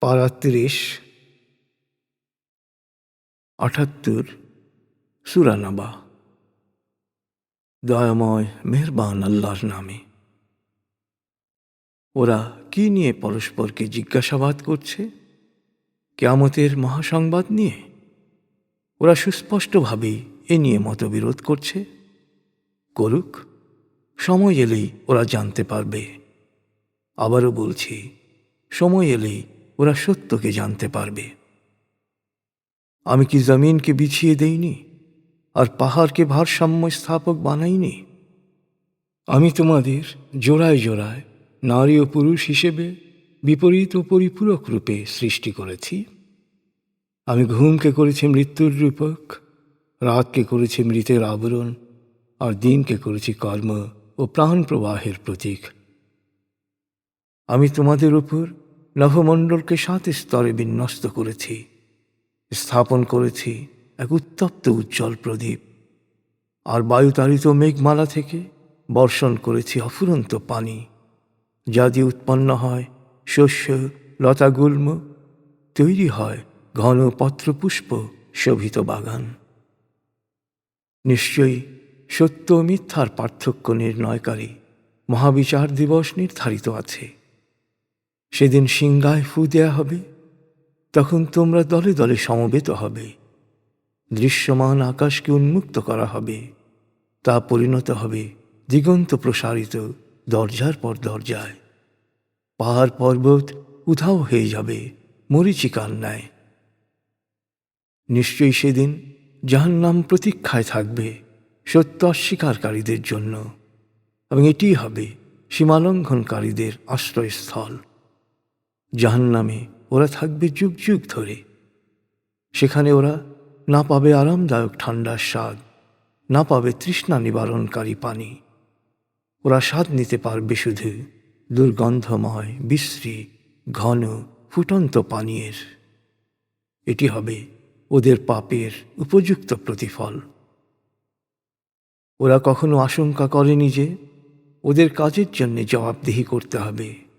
পারা তিরিশ, আটাত্তর সুরানাবা দয়াময়, মেহরবান আল্লাহর নামে। ওরা কি নিয়ে পরস্পরকে জিজ্ঞাসাবাদ করছে? কেয়ামতের মহাসংবাদ নিয়ে? ওরা সুস্পষ্টভাবেই এ নিয়ে মতবিরোধ করছে। করুক, সময় এলেই ওরা জানতে পারবে। আবারও বলছি, সময় এলেই ওরা সত্যকে জানতে পারবে। আমি কি জমিনকে বিছিয়ে দেইনি? আর পাহাড়কে ভারসাম্য স্থাপক বানাইনি? আমি তোমাদের জোড়ায় জোড়ায় নারী ও পুরুষ হিসেবে বিপরীত ও পরিপূরক রূপে সৃষ্টি করেছি। আমি ঘুমকে করেছি মৃত্যুর রূপক, রাতকে করেছি মৃতের আবরণ, আর দিনকে করেছি কর্ম ও প্রাণ প্রবাহের প্রতীক। আমি তোমাদের উপর নভমণ্ডলকে সাত স্তরে বিন্যস্ত করেছি, স্থাপন করেছি এক উত্তপ্ত উজ্জ্বল প্রদীপ। আর বায়ুতাড়িত মেঘমালা থেকে বর্ষণ করেছি অফুরন্ত পানি, যা দিয়ে উৎপন্ন হয় শস্য, লতাগুল্ম, তৈরি হয় ঘন পত্রপুষ্প শোভিত বাগান। নিশ্চয়ই সত্য মিথ্যার পার্থক্য নির্ণয়কারী মহাবিচার দিবস নির্ধারিত আছে। সেদিন সিংগায় ফু দেয়া হবে, তখন তোমরা দলে দলে সমবেত হবে। দৃশ্যমান আকাশকে উন্মুক্ত করা হবে, তা পরিণত হবে দিগন্ত প্রসারিত দরজার পর দরজায়। পাহাড় পর্বত উধাও হয়ে যাবে মরিচিকার ন্যায়। নিশ্চয়ই সেদিন যাহার নাম প্রতীক্ষায় থাকবে সত্য অস্বীকারীদের জন্য, এবং এটি হবে সীমালঙ্ঘনকারীদের আশ্রয়স্থল। জাহান্নামে ওরা থাকবে যুগ যুগ ধরে। সেখানে ওরা না পাবে আরামদায়ক ঠান্ডার স্বাদ, না পাবে তৃষ্ণা নিবারণকারী পানি। ওরা স্বাদ নিতে পারবে শুধু দুর্গন্ধময়, বিশ্রী, ঘন, ফুটন্ত পানীয়ের। এটি হবে ওদের পাপের উপযুক্ত প্রতিফল। ওরা কখনো আশঙ্কা করেনি যে ওদের কাজের জন্য জবাবদিহি করতে হবে।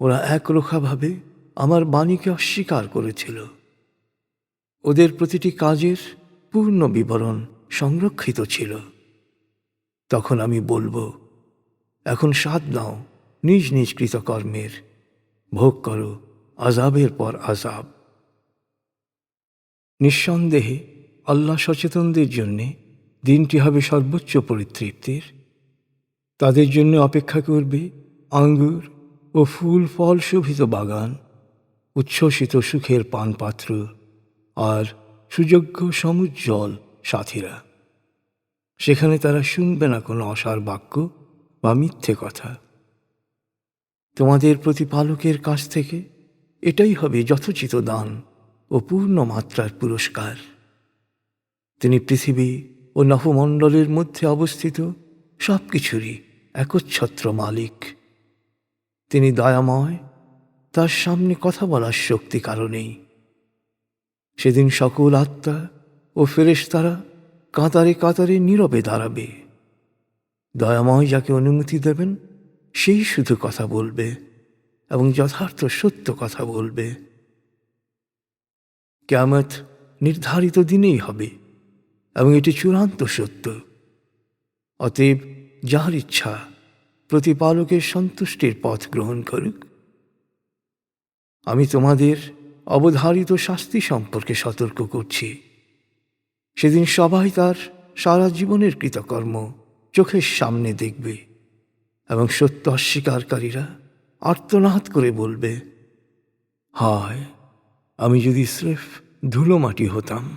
ওরা একরোখাভাবে আমার বাণীকে অস্বীকার করেছিল। ওদের প্রতিটি কাজের পূর্ণ বিবরণ সংরক্ষিত ছিল। তখন আমি বলব, এখন স্বাদ নাও, নিজ নিজ কৃতকর্মের। ভোগ করো আজাবের পর আজাব নিঃসন্দেহে আল্লাহ সচেতনদের জন্যে দিনটি হবে সর্বোচ্চ পরিতৃপ্তির। তাদের জন্য অপেক্ষা করবে আঙ্গুর ও ফুল ফল শোভিত বাগান, উচ্ছ্বসিত সুখের পানপাত্র আর সুযোগ্য সমুজ্জ্বল সাথীরা। সেখানে তারা শুনবে না কোনো অসার বাক্য বা মিথ্যে কথা। তোমাদের প্রতিপালকের কাছ থেকে এটাই হবে যথোচিত দান ও পূর্ণ মাত্রার পুরস্কার। তিনি পৃথিবী ও নভমণ্ডলের মধ্যে অবস্থিত সব কিছুরই একচ্ছত্র মালিক। তিনি দয়াময়, তার সামনে কথা বলার শক্তি কারণেই সেদিন সকল আত্মা ও ফেরেশতারা কাতারে কাতারে নীরবে দাঁড়াবে। দয়াময় যাকে অনুমতি দেবেন, সেই শুধু কথা বলবে এবং যথার্থ সত্য কথা বলবে। ক্যামত নির্ধারিত দিনেই হবে এবং এটি চূড়ান্ত সত্য। অতএব যাহার ইচ্ছা প্রতিপালকের সন্তুষ্টির পথ গ্রহণ করুক। আমি তোমাদের অবধারিত শাস্তি সম্পর্কে সতর্ক করছি। সেদিন সবাই তার সারা জীবনের কৃতকর্ম চোখের সামনে দেখবে এবং সত্য অস্বীকারীরা আর্তনাদ করে বলবে, হয়, আমি যদি স্রেফ ধুলো মাটি হতাম।